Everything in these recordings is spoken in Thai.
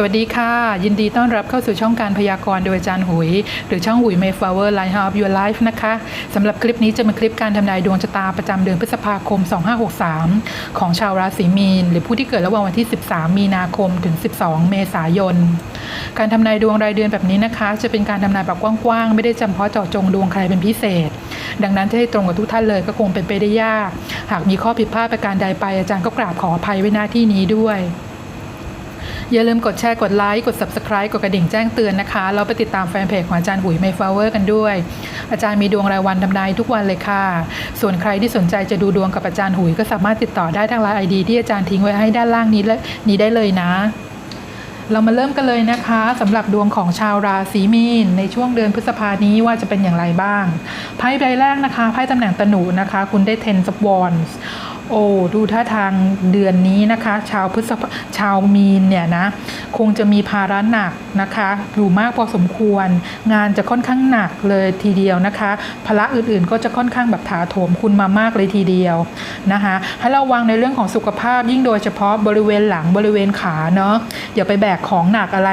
สวัสดีค่ะ ยินดีต้อนรับเข้าสู่ช่องการพยากรณ์โดยอาจารย์หุย หรือช่องหุย Mayflower Light of Your Life นะคะสำหรับคลิปนี้จะเป็นคลิปการทำนายดวงชะตาประจำเดือนพฤษภาคม 2563 ของชาวราศีมีน หรือผู้ที่เกิดระหว่างวันที่ 13 มีนาคมถึง 12 เมษายน การทำนายดวงรายเดือนแบบนี้นะคะ จะเป็นการทำนายแบบกว้างๆไม่ได้จำเพาะเจาะจงดวงใครเป็นพิเศษ ดังนั้นจะให้ตรงกับทุกท่านเลยก็คงเป็นไปได้ยาก หากมีข้อผิดพลาดประการใดไปอาจารย์ก็กราบขออภัยไว้หน้าที่นี้ด้วย อย่าลืมกดแชร์ กดไลค์ กด Subscribe กดกระดิ่งแจ้งเตือนนะคะเราไปติดตามแฟนเพจของอาจารย์หุยเมฟลาเวอร์กันด้วย อาจารย์มีดวงรายวันทำนายทุกวันเลยค่ะ ส่วนใครที่สนใจจะดูดวงกับอาจารย์หุยก็สามารถติดต่อได้ทางไลน์ไอดีที่อาจารย์ทิ้งไว้ให้ด้านล่างนี้และนี้ได้เลยนะเรามาเริ่มกันเลยนะคะสำหรับดวงของชาวราศีมีน ในช่วงเดือนพฤษภานี้ว่าจะเป็นอย่างไรบ้างไพ่ใบแรกนะคะไพ่ตำแหน่งตนูนะคะ คุณได้ Ten of Wands โอ้ดูท่าทางเดือนนี้นะคะ ชาวพฤษภชาวมีนเนี่ยนะคงจะมีภาระหนักนะคะอยู่มากพอสมควร งานจะค่อนข้างหนักเลยทีเดียวนะคะภาระอื่นๆก็จะค่อนข้างแบบถาโถมคุณมามากเลยทีเดียวนะคะให้ระวังในเรื่องของสุขภาพยิ่งโดยเฉพาะบริเวณหลังบริเวณขาเนาะอย่าไปแบกของหนักอะไร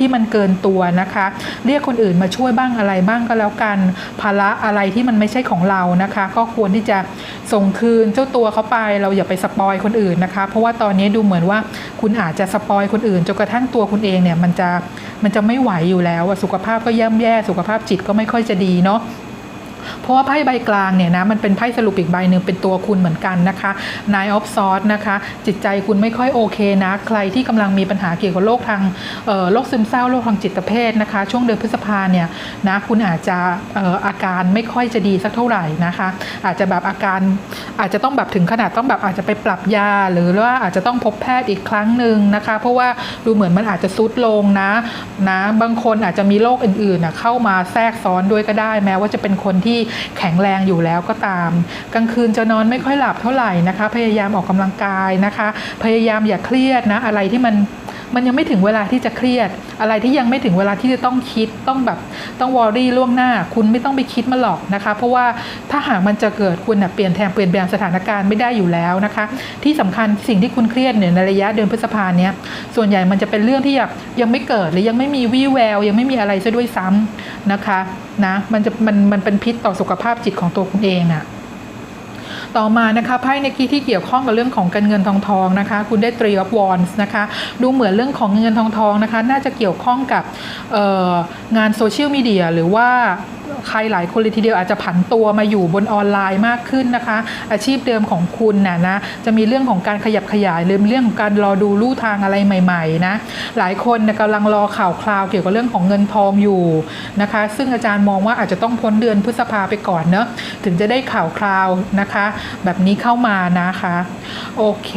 ที่มันเกินตัวนะคะ เรียกคนอื่นมาช่วยบ้างอะไรบ้างก็แล้วกัน ภาระอะไรที่มันไม่ใช่ของเรานะคะ ก็ควรที่จะส่งคืนเจ้าตัวเขาไป เราอย่าไปสปอยคนอื่นนะคะ เพราะว่าตอนนี้ดูเหมือนว่าคุณอาจจะสปอยคนอื่นจนกระทั่งตัวคุณเองเนี่ยมันจะมันจะไม่ไหวอยู่แล้วสุขภาพก็ย่ำแย่ สุขภาพจิตก็ไม่ค่อยจะดีเนาะ เพราะว่าไพ่ใบกลางเนี่ยนะมันเป็นไพ่สรุปอีกใบหนึ่งเป็นตัวคุณเหมือนกันนะคะ Nine of Swords นะคะ จิตใจคุณไม่ค่อยโอเคนะ ใครที่กำลังมีปัญหาเกี่ยวกับโรคทางโรคซึมเศร้าโรคทางจิตเภทนะคะ ช่วงเดือนพฤษภาเนี่ยนะคุณอาจจะออาการไม่ค่อยจะดีสักเท่าไหร่นะคะ อาจจะแบบอาการอาจจะต้องแบบถึงขนาดต้องแบบอาจจะไปปรับยา หรือว่าอาจจะต้องพบแพทย์อีกครั้งหนึ่งนะคะ เพราะว่าดูเหมือนมันอาจจะซุดลงนะนะบางคนอาจจะมีโรคอื่นๆเข้ามาแทรกซ้อนด้วยก็ได้ แม้ว่าจะเป็นคนที่แข็งแรงอยู่แล้วก็ตาม กลางคืนจะนอนไม่ค่อยหลับเท่าไหร่นะคะ พยายามออกกำลังกายนะคะ พยายามอย่าเครียดนะอะไรที่มัน มันยังไม่ถึงเวลาที่จะเครียด อะไรที่ยังไม่ถึงเวลาที่จะต้องคิดต้องแบบต้องวอรี่ล่วงหน้า คุณไม่ต้องไปคิดมาหรอกนะคะ เพราะว่าถ้าหากมันจะเกิดคุณเปลี่ยนแทนเปลี่ยนแปลงสถานการณ์ไม่ได้อยู่แล้วนะคะ ที่สำคัญสิ่งที่คุณเครียดเนี่ยในระยะเดือนพฤษภาเนี้ยส่วนใหญ่มันจะเป็นเรื่องที่ยังยังไม่เกิดหรือยังไม่มีวี่แวว ยังไม่มีอะไรซะด้วยซ้ำนะคะนะมันจะมันมันเป็นพิษต่อสุขภาพจิตของตัวคุณเองอะ ต่อมานะคะไพ่ในคีที่เกี่ยวข้องกับเรื่องของการเงินทองทองนะคะ คุณได้ Three of Wands นะคะดูเหมือนเรื่องของเงินทองทองนะคะ น่าจะเกี่ยวข้องกับงานโซเชียลมีเดียหรือว่า ใครหลายคนเลยทีเดียวอาจจะผันตัวมาอยู่บนออนไลน์มากขึ้นนะคะ อาชีพเดิมของคุณน่ะนะจะมีเรื่องของการขยับขยายหรือเรื่องของการรอดูลู่ทางอะไรใหม่ๆนะหลายคนนี่ยกำลังรอข่าวคราวเกี่ยวกับเรื่องของเงินทองอยู่นะคะ ซึ่งอาจารย์มองว่าอาจจะต้องพ้นเดือนพฤษภาไปก่อนเนอะถึงจะได้ข่าวคราวนะคะ แบบนี้เข้ามานะคะ โอเค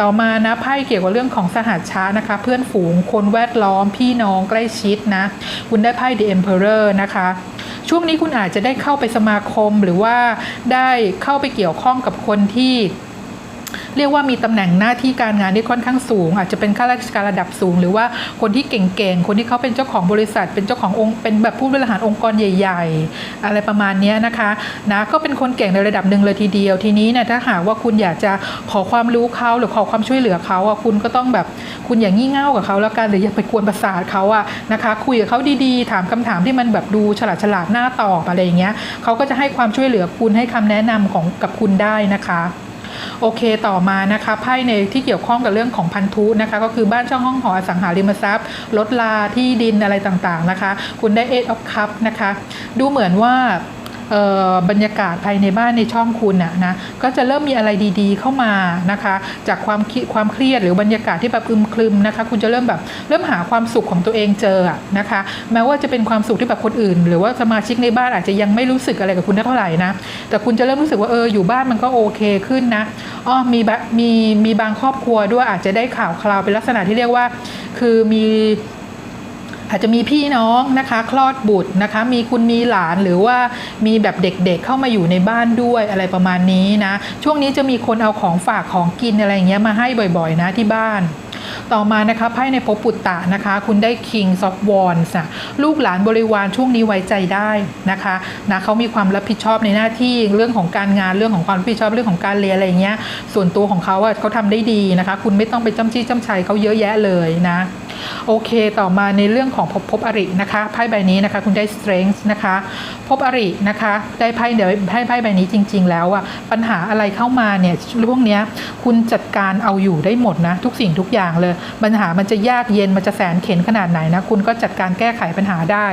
ต่อมานะไพ่เกี่ยวกับเรื่องของสหัสช้านะคะ เพื่อนฝูงคนแวดล้อมพี่น้องใกล้ชิดนะ คุณได้ไพ่ The Emperor นะคะ ช่วงนี้คุณอาจจะได้เข้าไปสมาคมหรือว่าได้เข้าไปเกี่ยวข้องกับคนที่ เรียกว่ามีตำแหน่งหน้าที่การงานที่ค่อนข้างสูง อาจจะเป็นข้าราชการระดับสูง หรือว่าคนที่เก่งๆคนที่เขาเป็นเจ้าของบริษัท เป็นเจ้าขององค์เป็นแบบผู้บริหารองค์กรใหญ่ ๆ อะไรประมาณนี้นะคะนะก็เป็นคนเก่งในระดับหนึ่งเลยทีเดียวทีนี้เนี่ยถ้าหากว่าคุณอยากจะขอความรู้เขาหรือขอความช่วยเหลือเขาอะคุณก็ต้องแบบคุณอย่างงี่เง่ากับเขาแล้วกันหรืออย่าไปกวนประสาทเขาอะนะคะคุยกับเขาดีๆ ถามคำถามที่มันแบบดูฉลาดฉลาดหน้าตอบอะไรอย่างเงี้ยเขาก็จะให้ความช่วยเหลือคุณให้คำแนะนำของกับคุณได้นะคะ โอเคต่อมานะคะไพ่ในที่เกี่ยวข้องกับเรื่องของพันธุนะคะ ก็คือบ้านช่องห้องหออสังหาริมทรัพย์ลดลาที่ดินอะไรต่างๆนะคะ คุณได้เอ็ดออฟคัพนะคะ ดูเหมือนว่า บรรยากาศภายในบ้านในช่องคุณน่ะนะก็จะเริ่มมีอะไรดีๆ เข้ามานะคะ จากความความเครียดหรือบรรยากาศที่แบบอึมครึมนะคะ คุณจะเริ่มแบบเริ่มหาความสุขของตัวเองเจอนะคะ แม้ว่าจะเป็นความสุขที่แบบคนอื่น หรือว่าสมาชิกในบ้านอาจจะยังไม่รู้สึกอะไรกับคุณเท่าไหร่นะแต่คุณจะเริ่มรู้สึกว่าเอออยู่บ้านมันก็โอเคขึ้นนะอ้อมีบะมีมีบางครอบครัวด้วยอาจจะได้ข่าวคราวเป็นลักษณะที่เรียกว่า คือมี อาจจะมีพี่น้องนะคะ คลอดบุตรนะคะ มีคุณมีหลานหรือว่ามีแบบเด็กๆเข้ามาอยู่ในบ้านด้วยอะไรประมาณนี้นะ ช่วงนี้จะมีคนเอาของฝากของกินอะไรเงี้ยมาให้บ่อยๆนะที่บ้านต่อมานะคะไพ่ในภพปุตตะนะคะ คุณได้ King of Wands อะลูกหลานบริวารช่วงนี้ไว้ใจได้นะคะนะเขามีความรับผิดชอบในหน้าที่เรื่องของการงานเรื่องของความรับผิดชอบเรื่องของการเรียนอะไรเงี้ยส่วนตัวของเขาอะเขาทำได้ดีนะคะ คุณไม่ต้องไปจ้ำจี้จ้ำชัยเขาเยอะแยะเลยนะ โอเค ต่อมาในเรื่องของพบพบอรินะคะไพ่ใบนี้นะคะ คุณได้ strength นะคะ พบอรินะคะ ได้ไพ่เดี๋ยวให้ไพ่ใบนี้จริง ๆ แล้วอะปัญหาอะไรเข้ามาเนี่ยช่วงเนี้ยคุณจัดการเอาอยู่ได้หมดนะ ทุกสิ่งทุกอย่างเลย ปัญหามันจะยากเย็นมันจะแสนเข็นขนาดไหนนะ คุณก็จัดการแก้ไขปัญหาได้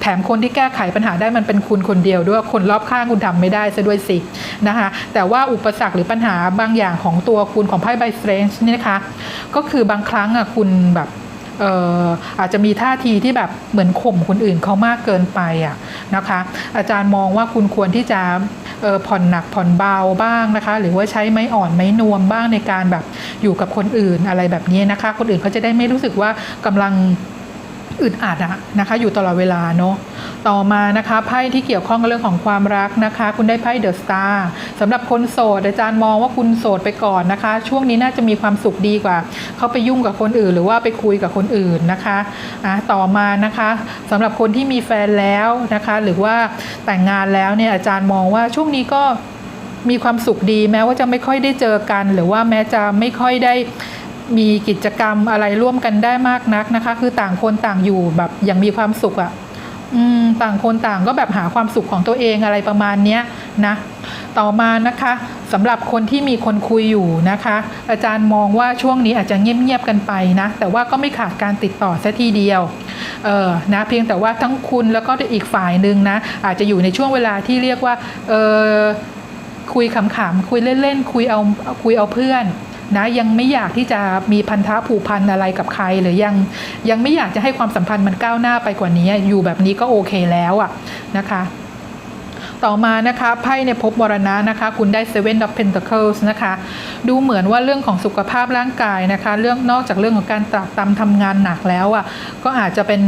แถมคนที่แก้ไขปัญหาได้มันเป็นคุณคนเดียวด้วยคนรอบข้างคุณทำไม่ได้ซะด้วยสินะคะ แต่ว่าอุปสรรคหรือปัญหาบางอย่างของตัวคุณของไพ่ใบ strength นี่นะคะ ก็คือบางครั้งอะคุณแบบ อออาจจะมีท่าทีที่แบบเหมือนข่มคนอื่นเขามากเกินไปอะนะคะ อาจารย์มองว่าคุณควรที่จะออผ่อนหนักผ่อนเบาบ้างนะคะ หรือว่าใช้ไม้อ่อนไม้นวมบ้างในการแบบอยู่กับคนอื่นอะไรแบบนี้นะคะ คนอื่นเขาจะได้ไม่รู้สึกว่ากำลัง อึดอัดอะนะคะ อยู่ตลอดเวลาเนาะต่อมานะคะไพ่ที่เกี่ยวข้องกับเรื่องของความรักนะคะ คุณได้ไพ่เดอะสตาร์สำหรับคนโสดอาจารย์มองว่าคุณโสดไปก่อนนะคะ ช่วงนี้น่าจะมีความสุขดีกว่า เขาไปยุ่งกับคนอื่น หรือว่าไปคุยกับคนอื่นนะคะอะต่อมานะคะสำหรับคนที่มีแฟนแล้วนะคะ หรือว่าแต่งงานแล้วเนี่ยอาจารย์มองว่าช่วงนี้ก็มีความสุขดีแม้ว่าจะไม่ค่อยได้เจอกัน หรือว่าแม้จะไม่ค่อยได้ มีกิจกรรมอะไรร่วมกันได้มากนักนะคะ คือต่างคนต่างอยู่แบบอย่างมีความสุขอะ่ะอืมต่างคนต่างก็แบบหาความสุขของตัวเองอะไรประมาณเนี้ยนะ ต่อมานะคะสำหรับคนที่มีคนคุยอยู่นะคะ อาจารย์มองว่าช่วงนี้อาจจะเงียบๆกันไปนะ แต่ว่าก็ไม่ขาดการติดต่อซะทีเดียวเออนะเพียงแต่ว่าทั้งคุณแล้วก็อีกฝ่ายหนึ่งนะ อาจจะอยู่ในช่วงเวลาที่เรียกว่าเออคุยขำๆคุยเล่นๆคุยเอาคุยเอาเพื่อน นะยังไม่อยากที่จะมีพันธะผูกพันอะไรกับใคร หรือยังยังไม่อยากจะให้ความสัมพันธ์มันก้าวหน้าไปกว่านี้ อยู่แบบนี้ก็โอเคแล้วอะนะคะต่อมานะคะไพ่ในภพมรณะนะคะ คุณได้ Seven of Pentacles นะคะ ดูเหมือนว่าเรื่องของสุขภาพร่างกายนะคะ เรื่องนอกจากเรื่องของการตรากตำทำงานหนักแล้วอะ่ะก็อาจจะเป็น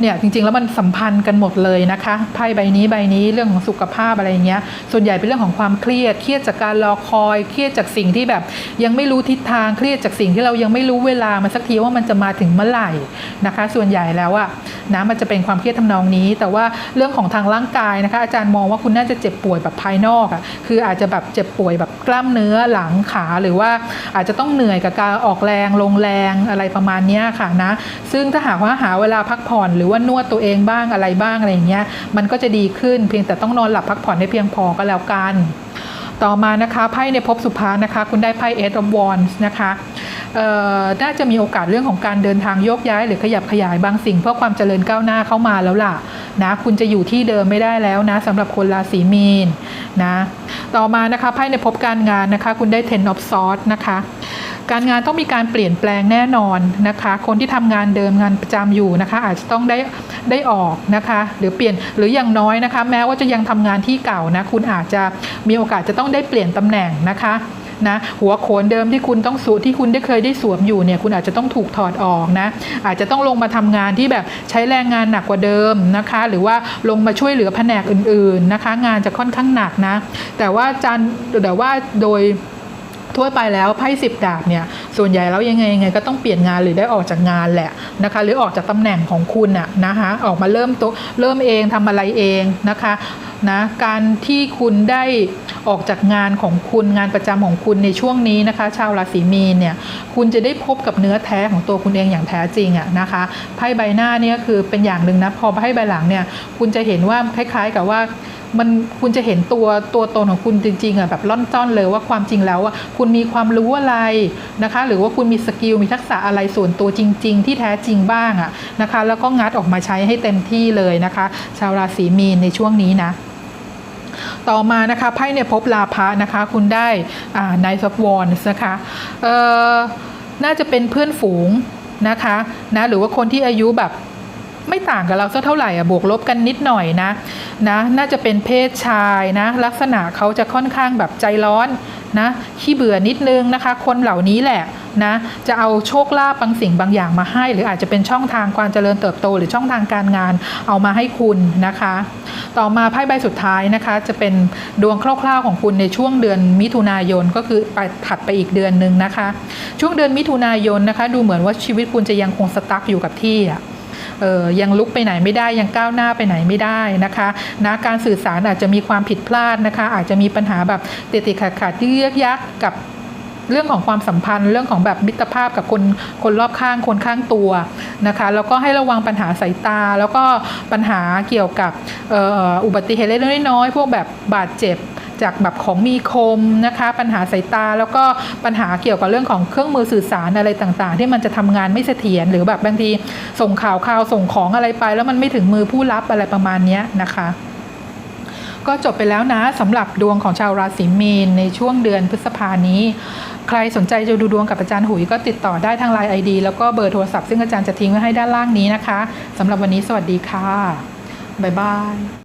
เนี่ยจริงๆ แล้วมันสัมพันธ์กันหมดเลยนะคะไพ่ใบนี้ใบนี้เรื่องของสุขภาพอะไรเงี้ยส่วนใหญ่เป็นเรื่องของความเครียดเครียดจากการรอคอย เครียดจากสิ่งที่แบบ ยังไม่รู้ทิศทางเครียดจากสิ่งที่เรายังไม่รู้เวลามันสักทีว่ามันจะมาถึงเมื่อไหร่นะคะ ส่วนใหญ่แล้วอะ นะมันจะเป็นความเครียดทำนองนี้ แต่ว่าเรื่องของทางร่างกายนะคะ อาจารย์มองว่าคุณน่าจะเจ็บป่วยแบบภายนอกอะคืออาจจะแบบเจ็บป่วยแบบกล้ามเนื้อหลังขาหรือว่าอาจจะต้องเหนื่อยกับการออกแรงลงแรงอะไรประมาณนี้ค่ะนะ ซึ่งถ้าหากว่าหาเวลาพักผ่อนหรือว่านวดตัวเองบ้างอะไรบ้างอะไรอย่างเงี้ยมันก็จะดีขึ้นเพียงแต่ต้องนอนหลับพักผ่อนให้เพียงพอก็แล้วกัน ต่อมานะคะไพ่ในภพสุภานะคะ คุณได้ไพ่ Eight of Wands นะคะ น่าจะมีโอกาสเรื่องของการเดินทางโยกย้าย หรือขยับขยายบางสิ่ง เพื่อความเจริญก้าวหน้าเข้ามาแล้วล่ะนะคุณจะอยู่ที่เดิมไม่ได้แล้วนะสำหรับคนราศีมีนนะต่อมานะคะไพ่ในภพการงานนะคะ คุณได้ Ten of Swords นะคะการงานต้องมีการเปลี่ยนแปลงแน่นอนนะคะ คนที่ทำงานเดิมงานประจำอยู่นะคะ อาจจะต้องได้ได้ออกนะคะ หรือเปลี่ยนหรืออย่างน้อยนะคะ แม้ว่าจะยังทำงานที่เก่านะ คุณอาจจะมีโอกาสจะต้องได้เปลี่ยนตำแหน่งนะคะ นะหัวโขนเดิมที่คุณต้องสวมที่คุณได้เคยได้สวมอยู่เนี่ยคุณอาจจะต้องถูกถอดออกนะอาจจะต้องลงมาทำงานที่แบบใช้แรงงานหนักกว่าเดิมนะคะ หรือว่าลงมาช่วยเหลือแผนกอื่นๆนะคะ งานจะค่อนข้างหนักนะแต่ว่าจันแต่ว่าโดยทั่วไปแล้วไพ่สิบดาบเนี่ยส่วนใหญ่แล้วยังไงยังไงก็ต้องเปลี่ยนงานหรือได้ออกจากงานแหละนะคะ หรือออกจากตำแหน่งของคุณอะนะคะออกมาเริ่มตัวเริ่มเองทำอะไรเองนะคะนะการที่คุณได้ ออกจากงานของคุณงานประจำของคุณในช่วงนี้นะคะ ชาวราศีมีนเนี่ยคุณจะได้พบกับเนื้อแท้ของตัวคุณเองอย่างแท้จริงอะนะคะไพ่ใบหน้าเนี่ยคือเป็นอย่างหนึ่งนะพอไพ่ใบหลังเนี่ยคุณจะเห็นว่าคล้าย ๆ กับว่ามันคุณจะเห็นตัวตัวตนของคุณจริงๆอะแบบล่อนจ้อนเลยว่าความจริงแล้วอะคุณมีความรู้อะไรนะคะ หรือว่าคุณมีสกิลมีทักษะอะไรส่วนตัวจริง ๆ ที่แท้จริงบ้างอะนะคะ แล้วก็งัดออกมาใช้ให้เต็มที่เลยนะคะ ชาวราศีมีนในช่วงนี้นะ ต่อมานะคะไพ่เนี่ยพบลาภะนะคะ คุณได้อ่า Knight of Wands นะคะเอ่อน่าจะเป็นเพื่อนฝูงนะคะนะหรือว่าคนที่อายุแบบไม่ต่างกับเราสักเท่าไหร่อะบวกลบกันนิดหน่อยนะนะน่าจะเป็นเพศชายนะลักษณะเขาจะค่อนข้างแบบใจร้อนนะขี้เบื่อนิดนึงนะคะ คนเหล่านี้แหละ นะจะเอาโชคลาภบางสิ่งบางอย่างมาให้ หรืออาจจะเป็นช่องทางความเจริญเติบโต หรือช่องทางการงานเอามาให้คุณนะคะ ต่อมาไพ่ใบสุดท้ายนะคะ จะเป็นดวงคร่าวๆของคุณในช่วงเดือนมิถุนายนก็คือไปถัดไปอีกเดือนหนึ่งนะคะ ช่วงเดือนมิถุนายนนะคะ ดูเหมือนว่าชีวิตคุณจะยังคงสตั๊กอยู่กับที่อะเออยังลุกไปไหนไม่ได้ยังก้าวหน้าไปไหนไม่ได้นะคะนะการสื่อสารอาจจะมีความผิดพลาดนะคะ อาจจะมีปัญหาแบบติดติดขัดขัดๆยืกยักกับ เรื่องของความสัมพันธ์ เรื่องของแบบมิตรภาพกับคนคนรอบข้างคนข้างตัวนะคะแล้วก็ให้ระวังปัญหาสายตา แล้วก็ปัญหาเกี่ยวกับอ,อ,อุบัติเหตุเล็กน้อยพวกแบบบาดเจ็บจากแบบของมีคมนะคะปัญหาสายตาแล้วก็ปัญหาเกี่ยวกับเรื่องของเครื่องมือสื่อสารอะไรต่างๆ ที่มันจะทำงานไม่เสถียรหรือแบบบางทีส่งข่าวข่าวส่งของอะไรไป แล้วมันไม่ถึงมือผู้รับอะไรประมาณนี้นะคะ ก็จบไปแล้วนะสำหรับดวงของชาวราศีมีนในช่วงเดือนพฤษภานี้ ใครสนใจจะดูดวงกับอาจารย์หุยก็ติดต่อได้ทางไลน์ไอดีแล้วก็เบอร์โทรศัพท์ซึ่งอาจารย์จะทิ้งไว้ให้ด้านล่างนี้นะคะสำหรับวันนี้สวัสดีค่ะบ๊ายบาย